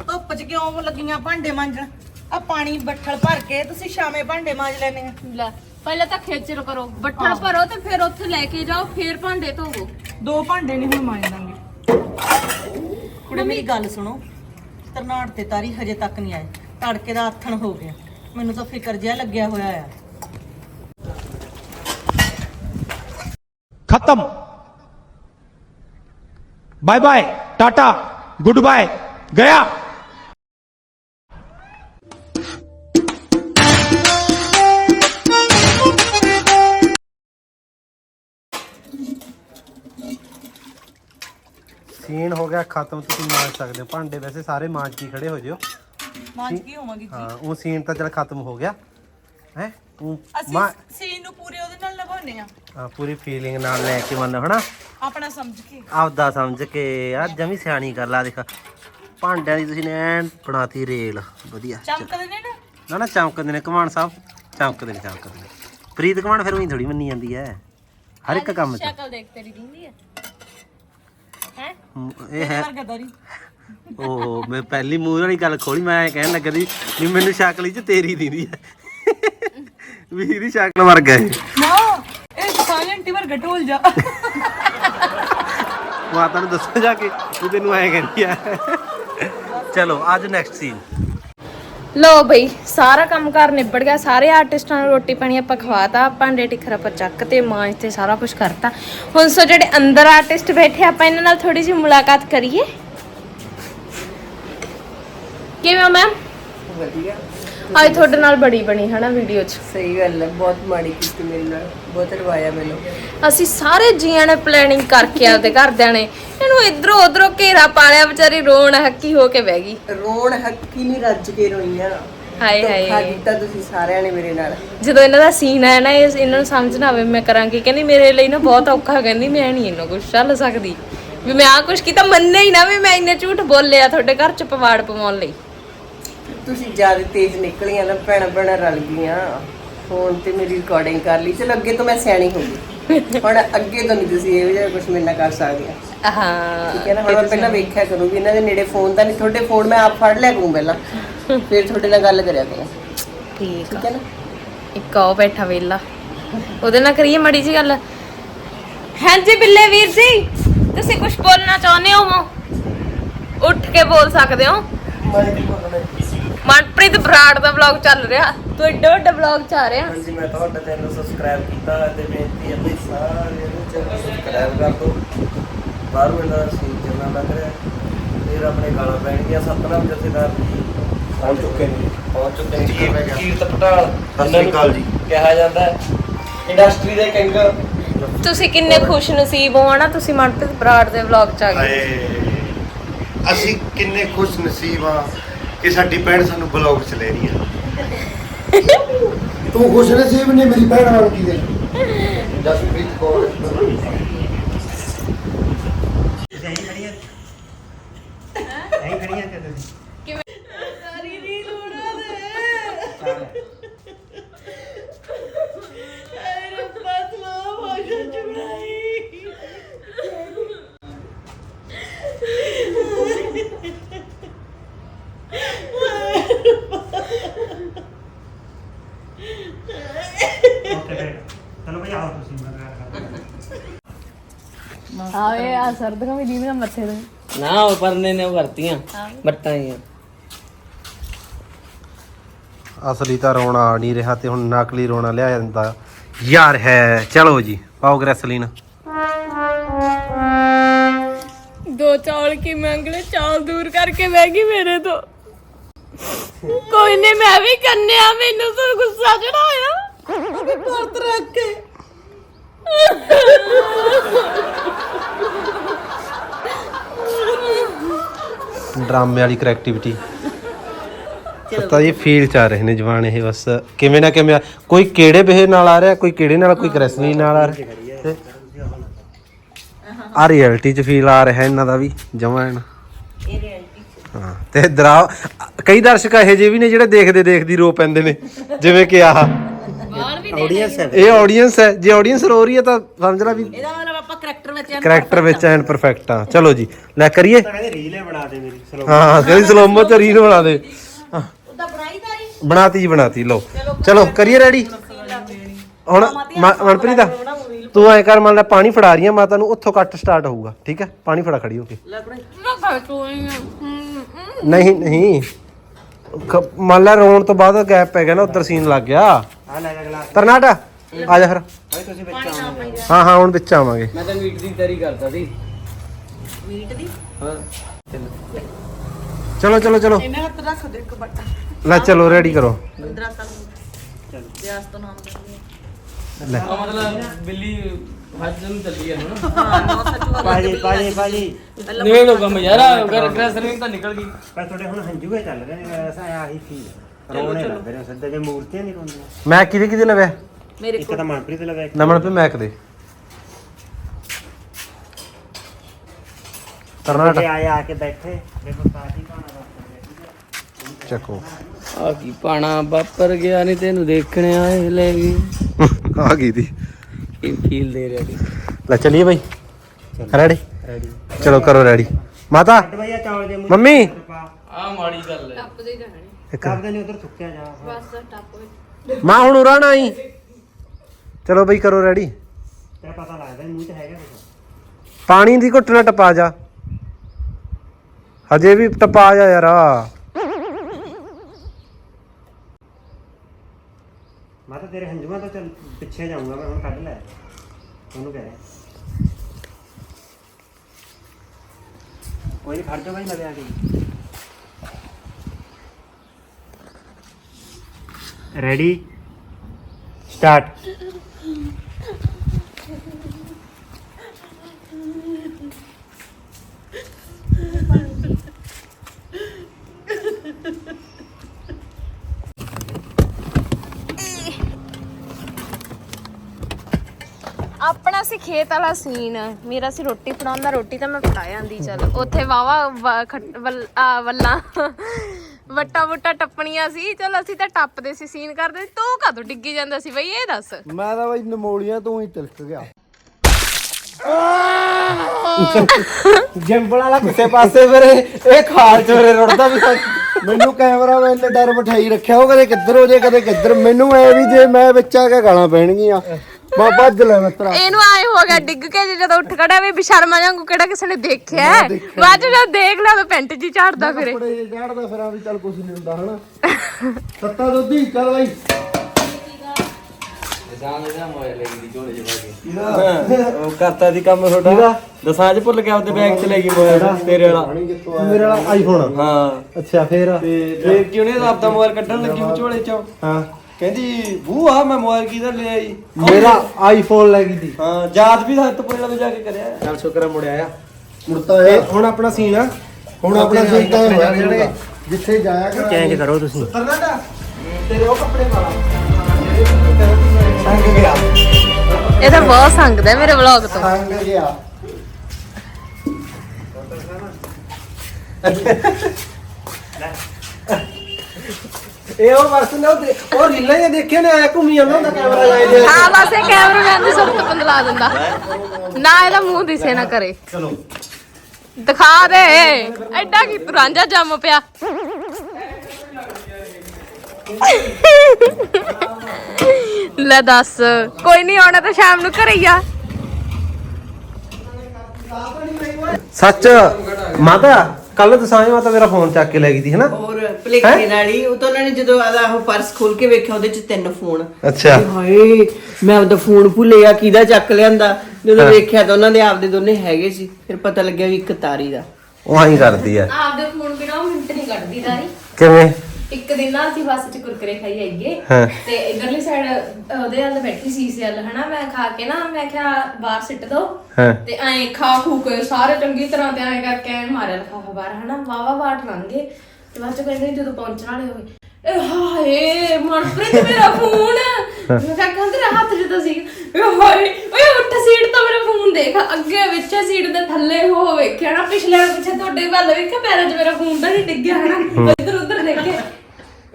ਧੁੱਪ 'ਚ ਕਿਉਂ ਲੱਗੀਆਂ ਭਾਂਡੇ ਮਾਂਜਣ? ਆ ਪਾਣੀ ਬੱਠਲ ਭਰ ਕੇ ਤੁਸੀਂ ਸ਼ਾਮੇ ਭਾਂਡੇ ਮਾਂਜ ਲੈਣੇ ਆ ਲੈ ਪਹਿਲਾਂ ਤਾਂ ਖੇਚਲ ਕਰੋ ਬੱਠਲ ਭਰੋ ਤੇ ਫਿਰ ਉੱਥੇ ਲੈ ਕੇ ਜਾਓ ਫਿਰ ਭਾਂਡੇ ਧੋਵੋ ਦੋ ਭਾਂਡੇ ਨਹੀਂ ਹੁਣ ਮਾਂਜ ਦਾਂਗੇ ਕੁੜੇ ਮੇਰੀ ਗੱਲ ਸੁਣੋ ਤਰਨਾੜ ਤੇ ਤਾਰੀ ਹਜੇ ਤੱਕ ਨਹੀਂ ਆਏ ਤੜਕੇ ਦਾ ਆਥਣ ਹੋ ਗਿਆ ਮੈਨੂੰ ਤਾਂ ਫਿਕਰ ਜਿਹਾ ਲੱਗਿਆ ਹੋਇਆ ਆ खत्म bye bye ta-ta goodbye गया ਸੀਨ ਹੋ ਗਿਆ ਖਤਮ ਤੁਸੀਂ ਮਾਂਜ ਸਕਦੇ ਹੋ। ਭਾਂਡੇ ਵੈਸੇ ਸਾਰੇ ਮਾਂਜ ਕੇ ਖੜੇ ਹੋ ਜਿਓ। ਮਾਂਜ ਕੀ ਹੋਵਾਂਗੀ ਹਾਂ ਉਹ ਸੀਨ ਤਾਂ ਚਲ ਖਤਮ ਹੋ ਗਿਆ। ਹੈ? ਅਸੀਂ ਸੀਨ ਨੂੰ ਪੂਰੇ ਉਹਦੇ ਨਾਲ ਲਗਾਉਨੇ ਆ ਹਾਂ ਪੂਰੀ ਫੀਲਿੰਗ ਨਾਲ ਲੈ ਕੇ ਮੰਨ ਹਨਾ? ਆਪਣਾ ਸਮਝ ਕੇ। ਆਪਦਾ ਸਮਝ ਕੇ। ਆ ਜਮੀ ਸਿਆਣੀ ਕਰ ਲਾ ਦੇਖ। ਭਾਂਡਿਆਂ ਦੀ ਤੁਸੀਂ ਨੇ ਐਨ ਬਣਾਤੀ ਰੇਲ। ਵਧੀਆ ਚਮਕਦੇ ਨੇ ਨਾ? ਨਾ ਨਾ ਚਮਕਦੇ ਨੇ। ਕਮਾਨ ਸਾਹਿਬ ਚਮਕਦੇ ਨੇ ਚਮਕਦੇ ਨੇ। ਪ੍ਰੀਤ ਕਮਾਨ ਫਿਰ ਉਹੀ ਥੋੜੀ ਮੰਨੀ ਜਾਂਦੀ ਹੈ। ਹਰ ਇੱਕ ਕੰਮ 'ਚ। ਸ਼ਕਲ ਦੇਖ ਤੇਰੀ ਦਿੰਦੀ ਹੈ। ਹੈ? ਇਹ ਹੈ। ਓਹੋ ਮੈਂ ਪਹਿਲੀ ਮੂੰਹ ਵਾਲੀ ਗੱਲ ਖੋਲੀ ਮੈਂ ਐਂ ਕਹਿਣ ਲੱਗਾ ਸੀ ਵੀ ਮੈਨੂੰ ਸ਼ਕਲ ਚ ਤੇਰੀ ਦੀਦੀ ਹੈ। ਵੀ ਇਹਦੀ ਸ਼ਕਲ ਵਰਗਾ ਹੈ। ਨਾ ਇਹ ਸਾਇਲੈਂਟ ਵਰਗਾ ਢੋਲ ਜਾ। ਮਾਤਾ ਨੂੰ ਦੱਸੋ ਜਾ ਕੇ ਤੂੰ ਤੈਨੂੰ ਐਂ ਕਹਿੰਦੀ ਆ। ਚਲੋ ਅੱਜ ਨੈਕਸਟ ਸੀਨ ਲੋ ਬਈ, ਸਾਰਾ ਕੰਮ ਨਿਬੜ ਗਿਆ, ਸਾਰੇ ਆਰਟਿਸਟਾਂ ਨੂੰ ਰੋਟੀ ਪਾਣੀ ਆਪਾਂ ਖਵਾਤਾ, ਭਾਂਡੇ ਟਿਖਰ ਆਪਾਂ ਚੱਕ ਤੇ ਮਾਂਜ ਤੇ ਸਾਰਾ ਕੁਝ ਕਰਤਾ। ਹੁਣ ਸੋ ਜਿਹੜੇ ਅੰਦਰ ਆਰਟਿਸਟ ਬੈਠੇ, ਆਪਾਂ ਇਹਨਾਂ ਨਾਲ ਥੋੜੀ ਜਿਹੀ ਮੁਲਾਕਾਤ ਕਰੀਏ। ਕਿਵੇਂ ਹੋ ਮੈਮ ਵਧੀਆ। ਅੱਜ ਤੁਹਾਡੇ ਨਾਲ ਬੜੀ ਬਣੀ ਹਨਾ ਵੀਡੀਓ 'ਚ? ਸਹੀ ਗੱਲ ਹੈ ਬਹੁਤ ਮਾੜੀ ਕੀਤੀ ਮੇਰੇ ਨਾਲ ਬਹੁਤ ਰਵਾਇਆ ਮੈਨੂੰ। ਅਸੀਂ ਸਾਰੇ ਜੀਆਂ ਨੇ ਪਲੈਨਿੰਗ ਕਰਕੇ ਆਪਦੇ ਘਰਦਿਆਂ ਨੇ ਇਹਨੂੰ ਇਧਰੋਂ ਉਧਰੋਂ ਘੇਰਾ ਪਾਲਿਆ ਵਿਚਾਰੀ ਰੋਣ ਹੱਕੀ ਹੋ ਕੇ ਬਹਿ ਗਈ। ਰੋਣ ਹੱਕੀ ਨਹੀਂ ਰੱਜ ਕੇ ਰੋਈਆਂ ਹਾਏ ਧੋਖਾ ਹਾਏ ਕੀਤਾ ਤੁਸੀਂ ਸਾਰਿਆਂ ਨੇ ਮੇਰੇ ਨਾਲ। ਜਦੋਂ ਇਹਨਾਂ ਦਾ ਸੀਨ ਆਇਆ ਨਾ ਇਹ ਇਹਨਾਂ ਨੂੰ ਸਮਝ ਨਾ ਆਵੇ ਮੈਂ ਕਰਾਂਗੀ ਕਹਿੰਦੀ ਮੇਰੇ ਲਈ ਨਾ ਬਹੁਤ ਔਖਾ ਕਹਿੰਦੀ ਮੈਂ ਨਹੀਂ ਇਹਨਾਂ ਕੁਝ ਚੱਲ ਸਕਦੀ। ਵੀ ਮੈਂ ਆ ਕੁਝ ਕੀਤਾ ਮੰਨੇ ਹੀ ਨਾ ਵੀ ਮੈਂ ਇੰਨੇ ਝੂਠ ਬੋਲਿਆ ਤੁਹਾਡੇ ਘਰ ਚ ਪਵਾੜ ਪਵਾਉਣ ਲਈ। ਤੁਸੀਂ ਜ਼ਿਆਦਾ ਤੇਜ਼ ਨਿਕਲੀਆਂ ਨਾ ਭੈਣਾਂ ਭੈਣਾਂ ਰਲ ਗਈਆਂ। ਫੋਨ ਤੇ ਮੇਰੀ ਰਿਕਾਰਡਿੰਗ ਕਰ ਲਈ। ਚਲ ਅੱਗੇ ਤੋਂ ਮੈਂ ਸਿਆਣੀ ਹੋ ਗਈ। ਹੁਣ ਅੱਗੇ ਤੋਂ ਨਹੀਂ ਤੁਸੀਂ ਇਹੋ ਜਿਹਾ ਕੁਝ ਮੇਰੇ ਨਾਲ ਕਰ ਸਕਦੇ। ਹਾਂ ਠੀਕ ਹੈ ਨਾ? ਹੁਣ ਮੈਂ ਪਹਿਲਾਂ ਵੇਖਿਆ ਕਰੂੰਗੀ। ਇਹਨਾਂ ਦੇ ਨੇੜੇ ਫੋਨ ਤਾਂ ਨਹੀਂ ਤੁਹਾਡੇ ਫੋਨ ਮੈਂ ਆਪ ਫੜ ਲਿਆ ਕਰੂੰ ਪਹਿਲਾਂ। ਫਿਰ ਤੁਹਾਡੇ ਨਾਲ ਗੱਲ ਕਰਿਆ ਕਰਾਂ। ਠੀਕ ਹੈ ਨਾ? ਇੱਕ ਉਹ ਬੈਠਾ ਵੇਲਾ ਉਹਦੇ ਨਾਲ ਕਰੀਏ ਮੜੀ ਜੀ ਗੱਲ? ਹਾਂਜੀ ਬਿੱਲੇ ਵੀਰ ਜੀ ਤੁਸੀਂ ਕੁਝ ਬੋਲਣਾ ਚਾਹੁੰਦੇ ਹੋ? ਉੱਠ ਕੇ ਬੋਲ ਸਕਦੇ ਹੋ? ਮਨਪ੍ਰੀਤ ਬਰਾੜ ਦਾ ਵਲੌਗ ਚੱਲ ਰਿਹਾ। ਤੂੰ ਏਡਾ ਵੱਡਾ ਵਲੌਗ ਚ ਆ ਰਿਹਾ। ਹਾਂਜੀ ਮੈਂ ਤੁਹਾਡਾ ਚੈਨਲ ਸਬਸਕ੍ਰਾਈਬ ਕੀਤਾ ਤੇ ਬੇਨਤੀ ਹੈ ਵੀ ਸਾਰੇ ਨੂੰ ਚੈਨਲ ਸਬਸਕ੍ਰਾਈਬ ਕਰ ਦਿਓ। ਬਾਹਰੋਂ ਇਹਨਾਂ ਦਾ ਸੀਨ ਚੱਲਣਾ ਲੱਗ ਰਿਹਾ ਫਿਰ ਆਪਣੇ ਗਾਲਾਂ ਪੈਣਗੀਆਂ। ਸਤਨਾਮ ਜਥੇਦਾਰ ਜੀ। ਪਹੁੰਚ ਚੁੱਕੇ ਨੇ। ਪਹੁੰਚ ਚੁੱਕੇ ਨੇ। ਕੀ ਕੀਰਤ ਪਟਾਲ। ਸਤਿ ਸ਼੍ਰੀ ਅਕਾਲ ਜੀ। ਕਿਹਾ ਜਾਂਦਾ ਹੈ। ਇੰਡਸਟਰੀ ਦੇ ਕਿੰਗ ਤੁਸੀਂ ਕਿੰਨੇ ਖੁਸ਼ ਨਸੀਬ ਹੋ ਨਾ ਤੁਸੀਂ ਮਨਪ੍ਰੀਤ ਬਰਾੜ ਦੇ ਵਲੌਗ ਚ ਆ ਗਏ। ਹਾਏ। ਅਸੀਂ ਕਿੰਨੇ ਖੁਸ਼ ਨਸੀਬ ਆ ਕਿ ਸਾਡੀ ਭੈਣ ਸਾਨੂੰ ਬਲੌਗ ਚ ਲੈ ਰਹੀ ਆ। ਤੂੰ ਖੁਸ਼ ਨਸੀਬ ਨੇ ਮੇਰੀ ਭੈਣ ਵਾਲ ਕੀ ਦੇ ਜਸਪ੍ਰੀਤ ਕੌਰ ਆਵੇ ਆ ਸਰਦੀਆਂ ਵੀ ਦੀਦੀਆਂ ਮੱਥੇ ਤੇ। ਨਾ ਉਹ ਪਰਨੇ ਨੇ ਉਹ ਕਰਤੀਆਂ ਬੱਟਾਂ ਹੀ ਅਸਲੀ ਤਾਂ ਰੋਣਾ ਆ ਨਹੀਂ ਰਿਹਾ ਤੇ ਹੁਣ ਨਕਲੀ ਰੋਣਾ ਲਿਆ ਜਾਂਦਾ। ਯਾਰ ਹੈ ਚਲੋ ਜੀ ਪਾਓ ਗ੍ਰੈਸਲੀਨ। ਦੋ ਚੌਲ ਕੀ ਮੰਗਲੇ ਚੌਲ ਦੂਰ ਕਰਕੇ ਬਹਿ ਗਈ ਮੇਰੇ ਤੋਂ। ਕੋਈ ਨਹੀਂ ਮੈਂ ਵੀ ਕੰਨਿਆ ਮੈਨੂੰ ਤਾਂ ਗੁੱਸਾ ਚੜਾਇਆ ਵਰਤ ਰੱਖ ਕੇ। ਡਰਾਮੇ ਵਾਲੀ ਕਰੈਕਟੀਵਿਟੀ ਪਤਾ ਜੀ ਫੀਲ ਚ ਆ ਰਹੇ ਨੇ ਜਵਾਨ ਇਹ ਬਸ ਕਿਵੇਂ ਨਾ ਕਿਵੇਂ ਕੋਈ ਕਿਹੜੇ ਬਿਹੇ ਨਾਲ ਆ ਰਿਹਾ ਕੋਈ ਕਿਹੜੇ ਨਾਲ ਕੋਈ ਗ੍ਰੈਸਨੀ ਨਾਲ ਆ ਰਿਹਾ। ਆ ਰਿਐਲਿਟੀ ਚ ਫੀਲ ਆ ਰਿਹਾ ਇਹਨਾਂ ਦਾ ਵੀ ਜਵਾਨ। ਇਹ ਰਿਐਲਿਟੀ ਹਾਂ ਤੇ ਦਰਾ ਕਈ ਦਰਸ਼ਕ ਇਹੋ ਜਿਹੇ ਵੀ ਨੇ ਜਿਹੜੇ ਦੇਖਦੇ ਦੇਖਦੀ ਰੋ ਪੈਂਦੇ ਨੇ ਜਿਵੇਂ ਕਿ ਆਹ। ਬਾਹਰ ਵੀ ਇਹ ਆਡੀਅנס ਹੈ। ਜੇ ਆਡੀਅנס ਰੋ ਰਹੀ ਹੈ ਤਾਂ ਸਮਝ ਲਾ ਵੀ ਇਹਦਾ ਮਤਲਬ ਕਰੈਕਟਰ ਵਿੱਚ ਐਨ ਕਰੈਕਟਰ ਵਿੱਚ ਐਨ ਪਰਫੈਕਟ ਆ। ਚਲੋ ਜੀ ਲੈ ਕਰੀਏ? ਕਹਿੰਦੇ ਰੀਲੇ ਬਣਾ ਦੇ ਮੇਰੀ ਸਲੋ ਹਾਂ ਕਹਿੰਦੀ ਸਲੋਮੋ ਚ ਰੀਲ ਬਣਾ ਦੇ। ਉਹਦਾ ਬਣਾਈ ਤਾਰੀ ਬਣਾਤੀ ਜੀ ਬਣਾਤੀ ਲਓ। ਚਲੋ ਕਰੀਏ ਰੈਡੀ ਹੁਣ ਮ- ਮਨਪ੍ਰੀਤ ਆ, ਤੂੰ ਐ ਕਰ ਮੰਨ ਲੈ ਪਾਣੀ ਫੜਾ ਰਹੀ ਆ ਮਾਤਾ ਨੂੰ ਉੱਥੋਂ ਕੱਟ ਸਟਾਰਟ ਹੋਊਗਾ। ਠੀਕ ਹੈ ਪਾਣੀ ਫੜਾ ਖੜੀ ਹੋ ਕੇ। ਨਹੀਂ ਨਹੀਂ। ਖ- ਮੰਨ ਲੈ ਰੋਣ ਤੋਂ ਬਾਅਦ ਗੈਪ ਪੈ ਗਿਆ ਨਾ ਉਧਰ ਸੀਨ ਲੱਗ ਗਿਆ। ਆ ਲੈ ਜਾ ਗਲਾਸ। ਤਰਨਾਟ। ਆ ਜਾ ਫਿਰ। ਭਾਈ ਤੁਸੀਂ ਵਿੱਚ ਆਉਂਗੇ ਹਾਂ ਹਾਂ ਹੁਣ ਵਿੱਚ ਆਵਾਂਗੇ। ਮੈਂ ਤਾਂ ਮੀਟ ਦੀ ਤਿਆਰੀ ਕਰਦਾ ਸੀ। ਮੀਟ ਦੀ? ਹਾਂ। ਚਲੋ ਚਲੋ ਚਲੋ। ਇਹਨੇ ਹੱਥ ਰੱਖ ਦੇ ਇੱਕ ਬੱਟਾ ਲੈ ਚਲੋ ਰੈਡੀ ਕਰੋ। 15 ਸਾਲ ਚਲੋ। ਵਿਆਸ ਤੋਂ ਨਾਮ ਦਿੰਦੀ ਲੈ। ਆ ਮਤਲਬ ਬਿੱਲੀ ਹੱਜ ਨੂੰ ਚੱਲੀ ਆ ਹੁਣ। ਹਾਂ ਨੌ ਸੱਚ ਹੋ ਪਾਜੀ ਪਾਜੀ ਪਾਜੀ। ਨਿਕਲ ਲੋ ਕੰਮ ਯਾਰ ਅਗਰ ਗ੍ਰੈਸਲਿੰਗ ਤਾਂ ਨਿਕਲ ਗਈ। ਪਰ ਤੁਹਾਡੇ ਹੁਣ ਹੰਝੂਏ ਚੱਲ ਰਹੇ ਨੇ ਐਸਾ ਆਹੀ ਫੀਲ ਰੋਣੇ ਲੱਗ ਰਹੇ ਸਿੱਧੇ ਜੇ ਮੂਰਤੀਆਂ ਨਹੀਂ ਰੋਂਦੀਆਂ। ਮੈਂ ਕਿਹਦੇ ਕਿਹਦੇ ਲਵਿਆ ਮੇਰੇ ਇੱਕ ਤਾਂ ਮਨਪ੍ਰੀਤ ਲਗਾ ਇੱਕ। ਨਮਨ ਪੇ ਮੈਕ ਦੇ। ਤਰਨਾਟ ਤੇ ਆਏ ਆ ਕੇ ਬੈਠੇ। ਦੇਖੋ ਪਾਣਾ ਵਾਸਤੇ ਚੱਕੋ। ਆ ਕੀ ਪਾਣਾ ਵਾਪਰ ਗਿਆ ਨਹੀਂ ਤੈਨੂੰ ਦੇਖਣੇ ਆਏ ਲੈ ਗਈ ਆ ਗਈ ਦੀ। ਇਹ ਫੀਲ ਦੇ ਰਿਹਾ ਲੈ ਚਲੀਏ ਬਾਈ। ਰੈਡੀ ਰੈਡੀ ਚਲੋ ਕਰੋ ਰੈਡੀ ਮਾਤਾ। ਕੱਟ ਭਈਆ ਚੌਲ ਦੇ ਮੂੰਹ ਮੰਮੀ। ਆ ਮਾੜੀ ਗੱਲ ਹੈ। ਇੱਕ ਕੱਪ ਦੇ ਉਧਰ ਥੁੱਕਿਆ ਜਾ। ਮਾਂ ਹੁਣ ਉਰਾ ਨਾ ਆਈ। ਚਲੋ ਬਈ ਕਰੋ ਰੈਡੀ ਤੇਰਾ ਪਤਾ ਲੱਗਦਾ ਮੂੰਹ 'ਚ ਹੈਗਾ ਕੁਛ। ਪਾਣੀ ਦੀ ਘੁੱਟ ਨਾ ਟਪਾ ਜਾ। ਹਜੇ ਵੀ ਟਪਾ ਜਾ ਯਾਰ ਮੈਂ ਤਾਂ ਤੇਰੇ ਹੰਝੂਆਂ ਤੋਂ ਚੱਲ ਪਿੱਛੇ ਜਾਊਂਗਾ ਮੈਂ ਹੁਣ ਕੱਢ ਲੈ। ਉਹਨੂੰ ਕਹਿ ਰਿਹਾ। ਕੋਈ ਨੀ, ਖੜ ਜਾ ਭਾਈ ਲਵੇ ਆ ਕੇ। ਰੈਡੀ ਸਟਾਰਟ ਆਪਣਾ ਸੀ ਖੇਤ ਵਾਲਾ ਸੀਨ। ਮੇਰਾ ਸੀ ਰੋਟੀ ਫੜਾਉਂਦਾ ਰੋਟੀ ਤਾਂ ਮੈਂ ਫੜਾ ਜਾਂਦੀ ਚੱਲ। ਉੱਥੇ ਵਾਵਾ ਵੱਲਾਂ। ਵੱਟਾ ਵੁੱਟਾ ਟੱਪਣੀਆਂ ਸੀ। ਚਲ ਅਸੀਂ ਤਾਂ ਟੱਪਦੇ ਸੀ ਸੀਨ ਕਰਦੇ ਸੀ। ਤੂੰ ਕਦੋਂ ਡਿੱਗੀ ਜਾਂਦਾ ਸੀ ਬਈ ਇਹ ਦੱਸ। ਮੈਂ ਤਾਂ ਬਈ ਨਮੋਲੀਆਂ ਤੋਂ ਹੀ ਤਿਲਕ ਗਿਆ। ਜੰਬਲ ਵਾਲਾ ਕਿਸੇ ਪਾਸੇ ਫਿਰ ਇਹ- ਖਾਲ ਚੋਰੇ ਰੁੜਦਾ ਵੀ ਮੈਨੂੰ ਕੈਮਰਾਮੈਨ ਨੇ ਡਰ ਬਿਠਾਈ ਰੱਖਿਆ ਉਹ ਕਦੇ ਕਿੱਧਰ ਹੋ ਜੇ ਕਦੇ ਕਿੱਧਰ। ਮੈਨੂੰ ਐ ਵੀ ਜੇ ਮੈਂ ਵਿੱਚ ਆ ਕੇ ਗਾਲਾਂ ਪੈਣਗੀਆਂ। ਮੈਂ ਭੱਜ ਲੈ ਮਿੱਤਰਾ ਇਹਨੂੰ ਆਏ ਹੋ ਗਿਆ ਡਿੱਗ ਕੇ ਜੇ ਜਦੋਂ ਉੱਠ ਖੜਾ ਵੀ ਬਸ਼ਰਮਾ ਜਾਂਗੂ ਕਿਹੜਾ ਕਿਸੇ ਨੇ ਦੇਖਿਆ ਹੈ? ਬਾਅਦ ਚ ਜਦ ਦੇਖ ਲਿਆ ਤਾਂ ਪੈਂਟ ਜੀ ਝਾੜਦਾ ਫਿਰੇ। ਕੱਪੜੇ ਚੜਦਾ ਫਿਰ ਆ ਵੀ ਚੱਲ ਕੁਝ ਨਹੀਂ ਹੁੰਦਾ ਹਨਾ? ਸੱਤਾ ਦੁੱਧੀ ਚੱਲ ਬਾਈ। ਉਹ ਕਰਤਾ ਦੀ ਕੰਮ ਤੁਹਾਡਾ। ਦਸਾਂ ਚ ਭੁੱਲ ਗਿਆ ਉਹਦੇ ਬੈਗ ਚ ਲੈ ਗਈ ਮੋਬਾਈਲ ਤੇਰੇ ਵਾਲਾ। ਮੇਰੇ ਵਾਲਾ ਆਈਫੋਨ ਹਾਂ। ਅੱਛਾ ਫੇਰ? ਤੇ ਫੇਰ ਕਿ ਉਹਨੇ ਆਪਦਾ ਮੋਬਾਈਲ ਕੱਢਣ ਲੱਗੀ ਵਿਚੋਲੇ ਚੋਂ? ਹਾਂ। ਕਹਿੰਦੀ ਬੂ ਆ ਮੈਂ ਮੋਬਾਈਲ ਕਿਹਦਾ ਲੈ ਆਈ ਮੇਰਾ ਆਈਫੋਨ ਲੈ ਗਈ ਸੀ। ਹਾਂ ਯਾਦ ਵੀ ਹੱਥ ਪੁੱਲੇ ਲਵੇ ਜਾ ਕੇ ਕਰਿਆ। ਚੱਲ ਸ਼ੁਕਰ ਮੁੜਿਆ ਆ। ਮੁਰਤਾ ਇਹ ਹੁਣ ਆਪਣਾ ਸੀਨ ਆ। ਹੁਣ ਆਪਣਾ ਸੀਨ ਤਾਂ ਹੋਇਆ ਜਿਹੜੇ ਜਿੱਥੇ ਜਾਇਆ ਕਰ ਚੇਂਜ ਕਰੋ ਤੁਸੀਂ। ਕਰਨਾਟਾ ਤੇਰੇ ਉਹ ਕੱਪੜੇ ਪਾ ਲਾ। ਸੰਗ ਗਿਆ। ਇਹ ਤਾਂ ਬਹੁਤ ਸੰਗਦਾ ਮੇਰੇ ਵਲੌਗ ਤੋਂ। ਸੰਗ ਗਿਆ। ਇਹ ਉਹ ਵਰਸਨ ਉਹ ਦੇ- ਉਹ ਰੀਲਾਂ ਹੀ ਦੇਖਿਆ ਨੇ ਆਇਆ ਘੁੰਮੀ ਜਾਂਦਾ ਹੁੰਦਾ ਕੈਮਰਾ ਲਾਏ ਦੇ। ਹਾਂ ਬਸ ਇਹ ਕੈਮਰਾਮੈਨ ਦੀ ਸੁਰਤ ਬੰਦਲਾ ਦਿੰਦਾ। ਨਾ ਇਹਦਾ ਮੂੰਹ ਦਿਸੇ ਨਾ ਕਰੇ। ਚਲੋ। ਦਿਖਾ ਦੇ ਐਡਾ ਕੀ ਤੁਰਾਂਜਾ ਜੰਮ ਪਿਆ। ਲੈ ਦੱਸ ਕੋਈ ਨਹੀਂ ਆਉਣਾ ਤਾਂ ਸ਼ਾਮ ਨੂੰ ਘਰੇ ਹੀ ਆ। ਸੱਚ ਮਾਤਾ ਕੱਲ ਦਸਾਂਝ ਮਾਤਾ ਮੇਰਾ ਫੋਨ ਚੱਕ ਕੇ ਲੈ ਗਈ ਸੀ ਹਨਾ? ਹੋਰ ਭਲੇਖੇ ਨਾਲ ਹੀ ਉਹ ਤਾਂ ਉਹਨਾਂ ਨੇ ਜਦੋਂ ਆਦਾ ਉਹ ਪਰਸ ਖੋਲ ਕੇ ਵੇਖਿਆ ਉਹਦੇ ਚ ਤਿੰਨ ਫੋਨ ਅੱਛਾ। ਹਾਏ ਮੈਂ ਉਹਦਾ ਫੋਨ ਭੁੱਲਿਆ ਕਿਹਦਾ ਚੱਕ ਲਿਆਂਦਾ? ਜਦੋਂ ਵੇਖਿਆ ਤਾਂ ਉਹਨਾਂ ਦੇ ਆਪਦੇ ਦੋਨੇ ਹੈਗੇ ਸੀ ਫਿਰ ਪਤਾ ਲੱਗਿਆ ਵੀ ਇੱਕ ਤਾਰੀ ਦਾ। ਉਹ ਆਈ ਕਰਦੀ ਆ। ਆਪਦੇ ਫੋਨ ਬਿਨਾ ਮਿੰਟ ਨਹੀਂ ਕੱਢਦੀ ਦਾਰੀ ਕਿਵੇਂ? ਇੱਕ ਦਿਨ ਨਾ ਅਸੀਂ ਬੱਸ 'ਚ ਕੁਰਕਰੇ ਖਾਈ ਆਈਏ। ਹਾਂ। ਤੇ ਇਧਰਲੀ ਸਾਈਡ ਉਹਦੇ ਵੱਲ ਬੈਠੀ ਸੀ ਇਸ ਵੱਲ ਹਨਾ? ਮੈਂ ਖਾ ਕੇ ਨਾ ਮੈਂ ਕਿਹਾ ਬਾਹਰ ਸਿੱਟ ਦੋ। ਹਾਂ। ਤੇ ਐਂ ਖਾ ਖੂ ਕੇ ਸਾਰੇ ਚੰਗੀ ਤਰ੍ਹਾਂ ਤੇ ਐਂ ਕਰਕੇ ਐਂ ਮਾਰਿਆ ਲਫਾਫਾ ਬਾਹਰ ਹਨਾ? ਵਾਵਾ ਬਾਟ ਲੰਘੇ। ਤੇ ਬਾਅਦ ਚ ਕਹਿੰਦੇ ਜਦੋਂ ਪਹੁੰਚਣ ਵਾਲੇ ਹੋਏ ਏ ਹਾਏ ਮਨਪ੍ਰੀਤ ਮੇਰਾ ਫੋਨ! ਮੈਂ ਕਿਹਾ ਕਹਿੰਦੇ ਹੱਥ ਜਿੱਦਾਂ ਸੀ। ਏ ਹਾਏ ਓਏ ਉੱਠ ਸੀਟ ਤਾਂ ਮੇਰਾ ਫੋਨ ਦੇਖ ਅੱਗੇ ਵਿੱਚ ਸੀਟ ਦੇ ਥੱਲੇ ਹੋ ਵੇਖਿਆ ਨਾ ਪਿਛਲੇ ਵਾਲੇ ਪਿੱਛੇ ਤੁਹਾਡੇ ਵੱਲ ਵੇਖਿਆ ਪੈਰਾਂ 'ਚ ਮੇਰਾ ਫੋਨ ਤਾਂ ਨਹੀਂ ਡਿੱਗਿਆ ਹਨਾ? ਇੱਧਰ ਉੱਧਰ ਦੇਖੇ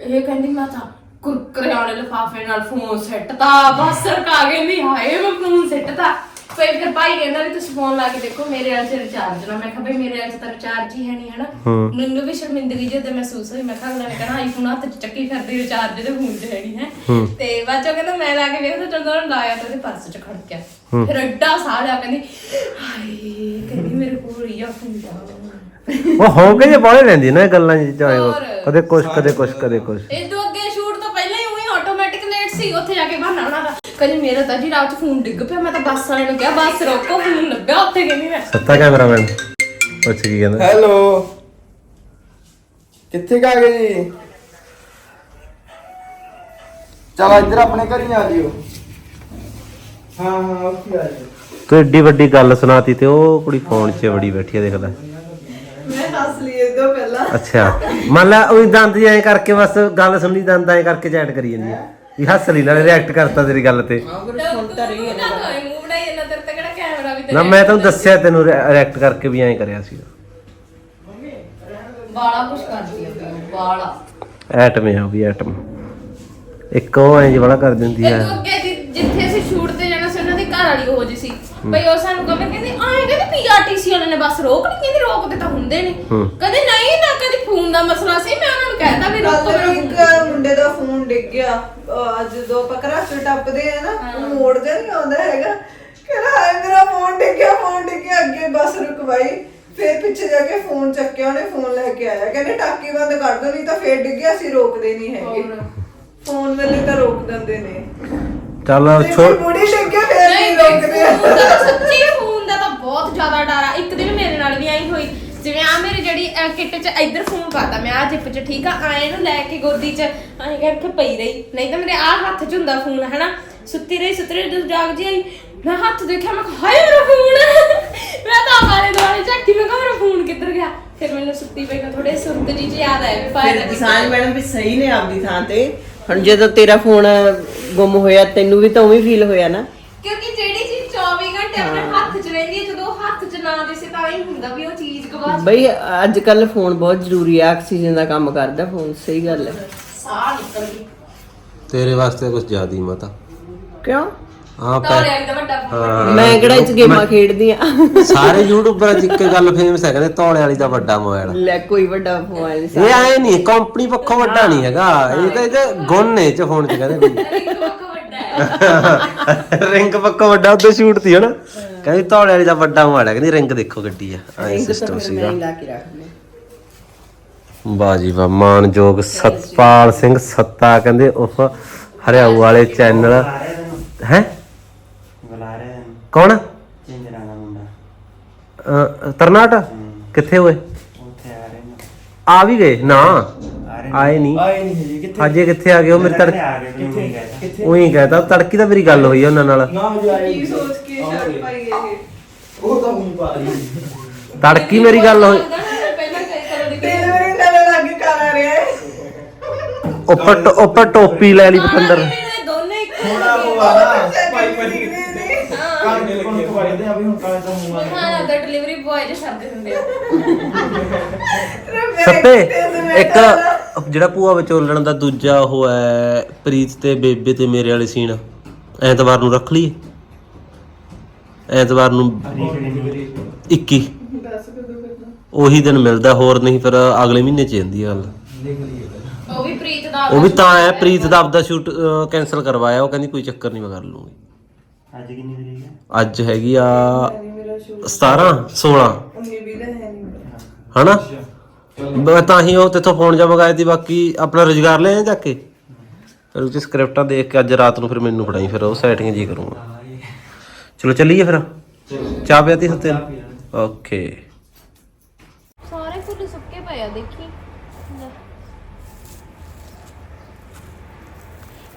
ਇਹ ਕਹਿੰਦੀ ਮੈਂ ਤਾਂ ਕੁਰਕਰੇ ਵਾਲੇ ਲਿਫਾਫੇ ਨਾਲ ਫੋਨ ਸੈੱਟਤਾ। ਬਸ ਸਰਕਾ ਕਹਿੰਦੀ ਹਾਏ ਮੈਂ ਫੋਨ ਸੈੱਟਤਾ। ਫਿਰ ਫਿਰ ਭਾਈ ਕਹਿੰਦਾ ਵੀ ਤੁਸੀਂ ਫੋਨ ਲਾ ਕੇ ਦੇਖੋ ਮੇਰੇ ਵਾਲ 'ਚ ਰਿਚਾਰਜ ਨਾ। ਮੈਂ ਕਿਹਾ ਮੇਰੇ ਵਾਲ 'ਚ ਤਾਂ ਰਿਚਾਰਜ ਹੀ ਹੈ ਨਹੀਂ ਹਨਾ? ਮੈਨੂੰ ਵੀ ਸ਼ਰਮਿੰਦਗੀ ਜਿਹੀ ਤੇ ਮਹਿਸੂਸ ਹੋਈ ਮੈਂ ਕਿਹਾ ਅਗਲਾ ਨੇ ਕਹਿਣਾ ਆਈਫੋਨ ਹੱਥ 'ਚ ਚੱਕੀ ਫਿਰਦੀ ਰਿਚਾਰਜ ਦੇ ਫੋਨ 'ਚ ਹੈ ਨਹੀਂ ਹੈ? ਤੇ ਬਾਅਦ ਚੋਂ ਕਹਿੰਦਾ ਮੈਂ ਲਾ ਕੇ ਵੇਖਦਾ ਜਦੋਂ ਉਹਨੇ ਲਾਇਆ ਤਾਂ ਉਹਦੇ ਪਰਸ 'ਚ ਖੜ ਗਿਆ ਫਿਰ ਐਡਾ ਸਾਹ ਲਿਆ ਕਹਿੰਦੀ ਹਾਏ ਕਹਿੰਦੀ ਮੇਰੇ ਕੋਲ ਹੀ ਆ। ਫੋਨ ਉਹ ਹੋ ਕੇ ਜੇ ਬਾਹਲੇ ਲੈਂਦੀ ਨਾ ਇਹ ਗੱਲਾਂ ਜੀ ਚਾਹੇ ਉਹ ਹੋਰ। ਕਦੇ ਕੁਛ ਕਦੇ ਕੁਛ ਕਦੇ ਕੁਛ। ਇਹ ਤੋਂ ਅੱਗੇ ਸ਼ੂਟ ਤੋਂ ਪਹਿਲਾਂ ਹੀ ਉਹੀ ਆਟੋਮੈਟਿਕ ਲੇਟ ਸੀ ਉੱਥੇ ਜਾ ਕੇ ਬਹਾਨਾ ਉਹਨਾਂ ਦਾ। ਕਹਿੰਦੀ ਮੇਰਾ ਤਾਂ ਜੀ ਰਾਤ 'ਚ ਫੋਨ ਡਿੱਗ ਪਿਆ ਮੈਂ ਤਾਂ ਬੱਸ ਵਾਲੇ ਨੂੰ ਕਿਹਾ ਬੱਸ ਰੋਕੋ ਫੋਨ ਲੱਭਿਆ ਉੱਥੇ ਕਹਿੰਦੀ ਮੈਂ। ਸੱਤਾ ਕੈਮਰਾਮੈਨ ਪੁੱਛ ਕੀ ਕਹਿੰਦਾ? ਹੈਲੋ ਕਿੱਥੇ ਕਾ ਗਏ ਜੀ? ਚਲ ਇੱਧਰ ਆਪਣੇ ਘਰ ਹੀ ਆ ਜਿਓ। ਹਾਂ ਹਾਂ ਉੱਥੇ ਆ ਜਿਓ। ਤੂੰ ਏਡੀ ਵੱਡੀ ਗੱਲ ਸੁਣਾਤੀ ਤੇ ਉਹ ਕੁੜੀ ਫੋਨ 'ਚ ਵੜੀ ਬੈਠੀ ਆ ਦੇਖ ਲੈ। ਪਹਿਲਾਂ। ਅੱਛਾ। ਮੰਨ ਲੈ ਉਹ ਦੰਦ ਐ ਕਰਕੇ ਬਸ ਗੱਲ ਸੁਣੀ ਦੰਦ ਐ ਕਰਕੇ ਚੈਟ ਕਰੀ ਜਾਂਦੀ ਆ। ਵੀ ਹੱਸ ਲਈ ਨਾਲੇ ਰਿਐਕਟ ਕਰਤਾ ਤੇਰੀ ਗੱਲ ਤੇ। ਮੂੰਹ ਬਣਾਈ ਇਹਨਾਂ ਤੇਰੇ ਤੇ ਕਿਹੜਾ ਕੈਮਰਾ ਵੀ ਨਾ ਮੈਂ ਤੈਨੂੰ ਦੱਸਿਆ ਤੈਨੂੰ ਰਿਐਕਟ ਕਰਕੇ ਵੀ ਐਂ ਕਰਿਆ ਸੀ। ਬਾਲਾ ਕੁਛ ਕਰਦੀ ਆ ਬਾਲਾ ਐਟਮ ਆ ਉਹ ਵੀ ਐਟਮ ਇੱਕ ਉਹ ਐਂ ਜਿਹਾ ਕਰ ਦਿੰਦੀ ਤੋਂ ਅੱਗੇ ਜਿ- ਜਿੱਥੇ ਅਸੀਂ ਸ਼ੂਟ ਤੇ ਜਾਣਾ ਸੀ ਉਹਨਾਂ ਦੀ ਘਰ ਵਾਲੀ ਉਹ ਜੀ ਸੀ। ਬਈ ਉਹ ਸਾਨੂੰ ਕਹੇ ਕਹਿੰਦੀ ਆਏ ਕਹਿੰਦੇ ਪੀਆਰਟੀਸੀ ਵਾਲਿਆਂ ਨੇ ਬੱਸ ਰੋਕ ਨਹੀਂ ਕਹਿੰਦੀ ਰੋਕਦੇ ਤਾਂ ਹੁੰਦੇ ਨੇ। ਕਹਿੰਦੇ ਨਹੀਂ ਨਾ ਕਦੀ ਫੋਨ ਦਾ ਮਸਲਾ ਸੀ ਮੈਂ ਉਹਨਾਂ ਨੂੰ ਕਹਿਤਾ ਵੀ ਰੋਕੋ ਮੇਰਾ ਇੱਕ ਮੁੰਡੇ ਦਾ ਫੋਨ ਡਿੱਗ ਗਿਆ ਅਹ ਜਦੋਂ ਆਪਾਂ ਘਰਾਚੋਂ ਟੱਪਦੇ ਆ ਨਾ ਉਹ ਮੋੜ ਜਾ ਨਹੀਂ ਆਉਂਦਾ ਹੈਗਾ। ਕਹਿੰਦਾ ਹਾਏ ਮੇਰਾ ਫੋਨ ਡਿੱਗ ਗਿਆ ਫੋਨ ਡਿੱਗ ਗਿਆ ਅੱਗੇ ਬੱਸ ਰੁਕਵਾਈ। ਫੇਰ ਪਿੱਛੇ ਜਾ ਕੇ ਫੋਨ ਚੱਕਿਆ ਉਹਨੇ ਫੋਨ ਲੈ ਕੇ ਆਇਆ। ਕਹਿੰਦੇ ਟਾਕੀ ਬੰਦ ਕਰ ਦੋ ਨਹੀਂ ਤਾਂ ਫੇਰ ਡਿੱਗਿਆ ਅਸੀਂ ਰੋਕਦੇ ਨਹੀਂ ਹੈਗੇ। ਫੋਨ ਵੇਲੇ ਤਾਂ ਰੋਕ ਦਿੰਦੇ ਨੇ। ਚੱਲ ਛੋੜ ਮੁੜੀ ਡਿੱਗ ਫੇਰ ਨਹੀਂ ਨਹੀਂ ਬਈ ਰੋਕਦੇ ਫੋਨ ਦਾ ਤਾਂ ਸੱਚੀ ਫੋਨ ਦਾ ਤਾਂ ਬਹੁਤ ਜ਼ਿਆਦਾ ਡਰ ਆ। ਇੱਕ ਦਿਨ ਮੇਰੇ ਨਾਲ ਵੀ ਆਈ ਹੋਈ। ਜਿਵੇਂ ਆ ਮੇਰੀ ਜਿਹੜੀ ਕਿੱਟ 'ਚ ਇੱਧਰ ਫੋਨ ਪਾਤਾ ਮੈਂ ਆ ਜਿੱਪ 'ਚ ਠੀਕ ਆ? ਆਏ ਨੂੰ ਲੈ ਕੇ ਗੋਦੀ 'ਚ ਐਂ ਕਰਕੇ ਪਈ ਰਹੀ। ਨਹੀਂ ਤਾਂ ਮੇਰੇ ਆ ਹੱਥ 'ਚ ਹੁੰਦਾ ਫੋਨ ਹਨਾ? ਸੁੱਤੀ ਰਹੀ ਸੁੱਤੀ ਰਹੀ ਜਦੋਂ ਜਾਗ ਜੀ ਆਈ ਮੈਂ ਹੱਥ ਦੇਖਿਆ ਮੈਂ ਕਿਹਾ, ਹਾਏ ਮੇਰਾ ਫੋਨ। ਮੈਂ ਤਾਂ ਬਾਰੇ ਦੁਆਲੇ ਝਾਕੀ ਮੈਂ ਕਿਹਾ ਮੇਰਾ ਫੋਨ ਕਿੱਧਰ ਗਿਆ? ਫਿਰ ਮੈਨੂੰ ਸੁੱਤੀ ਪਈ ਤਾਂ ਥੋੜੇ ਸੁਰਤ ਜੀ 'ਚ ਯਾਦ ਆਇਆ ਵੀ ਫਿਰ ਪਾਇਆ ਕਿਸਾਨ ਮੈਡਮ ਵੀ ਸਹੀ ਨੇ ਆਪਦੀ ਥਾਂ ਤੇ। ਹੁਣ ਜਦੋਂ ਤੇਰਾ ਫੋਨ ਗੁੰਮ ਹੋਇਆ ਤੈਨੂੰ ਵੀ ਤਾਂ ਉਵੇਂ ਫੀਲ ਹੋਇਆ ਨਾ। ਕਿਉਂਕਿ ਜਿਹੜੀ ਚੀਜ਼ 24 ਘੰਟੇ ਆਪਣੇ ਹੱਥ 'ਚ ਰਹਿੰਦੀ ਹੈ ਜਦੋਂ ਹੱਥ 'ਚ ਨਾ ਦਿਸੇ ਤਾਂ ਇਹ ਹੁੰਦਾ ਵੀ ਉਹ ਚੀਜ਼ ਗਵਾ ਬਈ ਅੱਜ ਕੱਲ ਫੋਨ ਬਹੁਤ ਜ਼ਰੂਰੀ ਆ ਆਕਸੀਜਨ ਦਾ ਕੰਮ ਕਰਦਾ ਫੋਨ ਸਹੀ ਗੱਲ ਹੈ। ਸਾਹ ਨਿਕਲ ਗਈ। ਤੇਰੇ ਵਾਸਤੇ ਕੁਝ ਜ਼ਿਆਦਾ ਹੀ ਮਤਾ। ਕਿਉਂ? ਹਾਂ ਪੈ ਤੋਲੇ ਵਾਲੀ ਦਾ ਵੱਡਾ phone। ਮੈਂ ਕਿਹੜਾ ਇਹ ਚ ਗੇਮਾਂ ਖੇਡਦੀ ਆ? ਸਾਰੇ ਯੂਟਿਊਬਰਾਂ 'ਚ ਇੱਕ ਗੱਲ ਫੇਮਸ ਹੈ ਕਹਿੰਦੇ ਧੌਲੇ ਵਾਲੀ ਦਾ ਵੱਡਾ ਮੋਬਾਈਲ ਲੈ ਕੋਈ ਵੱਡਾ ਮੋਬਾਈਲ ਨਹੀਂ ਇਹ ਆਏ ਨਹੀਂ ਕੰਪਨੀ ਪੱਖੋਂ ਵੱਡਾ ਨਹੀਂ ਹੈਗਾ। ਇਹ ਤਾਂ ਇਹਦੇ ਗੁਣ ਨੇ ਚ ਫੋਨ ਚ ਕਹਿੰਦੇ ਵੀ। ਇੱਕ ਪੱਕਾ ਵੱਡਾ ਹੈ। ਰਿੰਗ ਪੱਖੋਂ ਵੱਡਾ ਉਹਦੇ ਸ਼ੂਟ ਤੀ ਹਨਾ। ਕਹਿੰਦੀ ਧੌਲੇ ਵਾਲੀ ਦਾ ਵੱਡਾ ਮੋਬਾਈਲ ਹੈ ਕਹਿੰਦੀ ਰਿੰਗ ਦੇਖੋ ਗੱਡੀ ਆ। ਐ ਸਿਸਟਮ ਸੀਗਾ। ਮੈਂ ਲਾ ਕੇ ਰੱਖ ਲਿਆ ਬਾਜੀ ਵਾ ਮਾਨਯੋਗ ਸਤਪਾਲ ਸਿੰਘ ਸੱਤਾ ਕਹਿੰਦੇ ਉਹ ਹਰਿਆਊ ਵਾਲੇ ਚੈਨਲ ਹੈ? ਕੌਣ? ਚਿੰਜਰਾ ਦਾ ਮੁੰਡਾ। ਅਹ, ਤਰਨਾਟ? ਕਿੱਥੇ ਹੋਏ ਉੱਥੇ ਆ ਰਹੇ ਨੇ। ਆ ਵੀ ਗਏ? ਨਾ। ਆ ਰਹੇ ਆਏ ਨਹੀਂ। ਆਏ ਨਹੀਂ ਹਜੇ। ਕਿੱਥੇ? ਅਜੇ ਕਿੱਥੇ ਆ ਗਏ? ਉਹ ਮੇਰੇ ਤੜ ਆ ਗਏ ਕਿੱਥੇ ਕਿੱਥੇ? ਉਹੀ ਕਹਤਾ। ਤੜਕੀ ਤਾਂ ਮੇਰੀ ਗੱਲ ਹੋਈ ਆ ਉਹਨਾਂ ਨਾਲ। ਨਾ ਹਜੇ ਆਏ ਕੀ ਸੋਚ ਕੇ ਸ਼ਰਟ ਪਾਈ ਇਹ ਉਹ ਤਾਂ ਹੁਣ ਪਾ ਲਈ ਤੜਕੀ ਮੇਰੀ ਗੱਲ ਹੋਈ। ਪਹਿਲਾਂ ਕਈ ਕਲਰ ਦੀ ਤਿੰਨ ਵਾਰੀ ਨਾਲ ਲੱਗ ਕਰ ਆ ਰਿਹਾ ਹੈ। ਉੱਪਰ ਟੋ- ਉੱਪਰ ਟੋਪੀ ਲੈ ਲਈ ਪਤੰਦਰ। ਦੋਨੇ ਇੱਕ ਥੋੜਾ ਉਹ ਆ ਵੀ ਹੁਣ ਕਾਲ ਦਾ ਮੂੰਹ ਆ ਹਾਂ ਦਾ ਡਿਲੀਵਰੀ ਬॉय ਦੇ ਸ਼ਬਦ ਹੁੰਦੇ ਆ। ਸੱਤੇ ਇੱਕ ਜਿਹੜਾ ਭੂਆ ਵਿਚੋਲਣ ਦਾ ਦੂਜਾ ਉਹ ਹੈ ਪ੍ਰੀਤ ਤੇ ਬੇਬੇ ਤੇ ਮੇਰੇ ਵਾਲੇ ਸੀਨ। ਐਤਵਾਰ ਨੂੰ ਰੱਖ ਲਈਏ। ਐਤਵਾਰ ਨੂੰ 21 ਉਹੀ ਦਿਨ ਮਿਲਦਾ ਹੋਰ ਨਹੀਂ ਫਿਰ ਅਗਲੇ ਮਹੀਨੇ ਚ ਜਾਂਦੀ ਆ ਗੱਲ। ਉਹ ਵੀ ਪ੍ਰੀਤ ਦਾ ਉਹ ਵੀ ਤਾਂ ਹੈ ਪ੍ਰੀਤ ਦਾ ਆਪਦਾ ਸ਼ੂਟ ਕੈਨਸਲ ਕਰਵਾਇਆ ਉਹ ਕਹਿੰਦੀ ਕੋਈ ਚੱਕਰ ਨਹੀਂ ਮੈਂ ਕਰ ਲੂੰਗੀ ਅੱਜ ਕਿੰਨੀ ਤਰੀਕ ਹੈ? ਅੱਜ ਹੈਗੀ ਆ 17 16 ਉਨੀ ਵੀ ਤਾਂ ਹੈ ਨਹੀਂ ਹਨਾ? ਬ- ਤਾਂ ਹੀ ਉਹ ਤੇਥੋਂ ਫੋਨ ਜਾ ਮੰਗਾਇਆ ਸੀ ਬਾਕੀ ਆਪਣਾ ਰੁਜ਼ਗਾਰ ਲੈ ਆ ਜਾ ਕੇ। ਫਿਰ ਉਹ ਚ ਸਕ੍ਰਿਪਟਾਂ ਦੇਖ ਕੇ ਅੱਜ ਰਾਤ ਨੂੰ ਫਿਰ ਮੈਨੂੰ ਫੜਾਈ ਫਿਰ ਉਹ ਸੈਟਿੰਗ ਜੀ ਕਰੂੰਗਾ। ਚਲੋ ਚੱਲੀਏ ਫਿਰ। ਚਾਹ ਪਿਆਤੀ ਸੱਤੇ? ਓਕੇ। ਸਾਰੇ ਫੁੱਲ ਸੁੱਕੇ ਪਏ ਆ ਦੇਖੀ।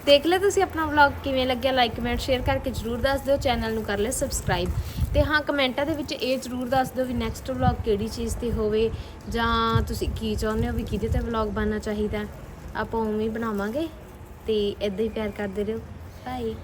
ਦੇਖ ਲਿਆ ਤੁਸੀਂ ਆਪਣਾ ਵਲੌਗ ਕਿਵੇਂ ਲੱਗਿਆ ਲਾਈਕ ਕਮੈਂਟ ਸ਼ੇਅਰ ਕਰਕੇ ਜਰੂਰ ਦੱਸ ਦਿਓ ਚੈਨਲ ਨੂੰ ਕਰ ਲਿਓ ਸਬਸਕ੍ਰਾਈਬ ਤੇ ਹਾਂ, ਕਮੈਂਟਾਂ ਦੇ ਵਿੱਚ ਇਹ ਜਰੂਰ ਦੱਸ ਦਿਓ ਵੀ ਨੈਕਸਟ ਵਲੌਗ ਕਿਹੜੀ ਚੀਜ਼ ਤੇ ਹੋਵੇ, ਜਾਂ ਤੁਸੀਂ ਕੀ ਚਾਹੁੰਦੇ ਹੋ ਵੀ ਕਿਹਦੇ ਤੇ ਵਲੌਗ ਬਣਨਾ ਚਾਹੀਦਾ। ਆਪਾਂ ਉਵੇਂ ਹੀ ਬਣਾਵਾਂਗੇ, ਤੇ ਇਦਾਂ ਹੀ ਪਿਆਰ ਕਰਦੇ ਰਹੋ। ਬਾਏ